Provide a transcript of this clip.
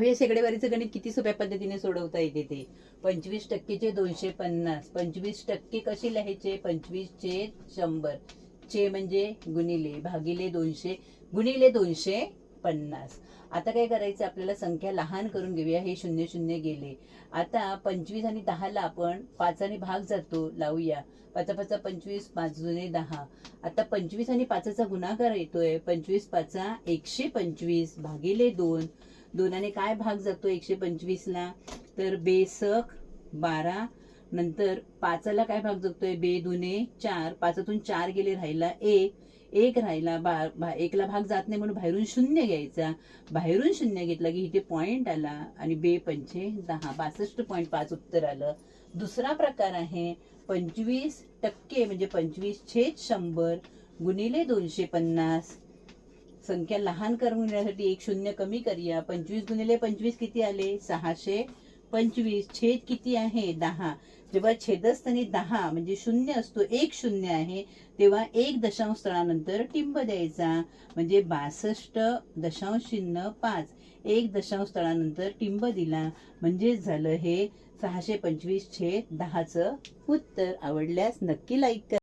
हे शेकडेवारीचं गणित किती सोप्या पद्धतीने सोडवता येते ते? पंचवीस टक्केचे दोनशे पन्नास. पंचवीस टक्के कसे लिहायचे? पंचवीस चे शंभर. चे म्हणजे गुणिले भागिले दोनशे गुणिले दोनशे पन्नास. आता काय करायचं? आपल्याला संख्या लहान करून घेऊया. हे शून्य शून्य गेले. आता पंचवीस आणि दहाला आपण पाचाने भाग जातो लावूया. पाचा पाचा पंचवीस पाच जुने दहा. आता पंचवीस आणि पाचाचा गुणाकार येतोय. पंचवीस पाचा एकशे पंचवीस भागिले दोन. दोनाने काय भाग जातो एकशे पंचवीसला? तर बेसक बारा. नंतर पाचाला काय भाग जगतोय? बे दुने चार. पाचातून चार गेले राहिला एक. एक राहिला बा एकला भाग जात नाही म्हणून बाहेरून शून्य घ्यायचा. बाहेरून शून्य घेतला की इथे पॉइंट आला आणि बे पंचे दहा. बासष्ट पॉईंट पाच उत्तर आलं. दुसरा प्रकार आहे पंचवीस टक्के म्हणजे पंचवीस छेद शंभर गुणिले दोनशे पन्नास. संख्या लहान करून घेण्यासाठी एक शून्य कमी करूया. पंचवीस गुणिले पंचवीस किती आले? सहाशे पंचवीस. छेद किती आहे? दहा. जेव्हा छेदस्थानी दहा म्हणजे शून्य असतो एक शून्य आहे तेव्हा एक दशांश स्थळानंतर टिंब द्यायचा. म्हणजे बासष्ट दशांश चिन्ह पाच. एक दशांश स्थळानंतर टिंब दिला. म्हणजे झालं हे सहाशे पंचवीस छेद दहाचं उत्तर. आवडल्यास नक्की लाईक करा.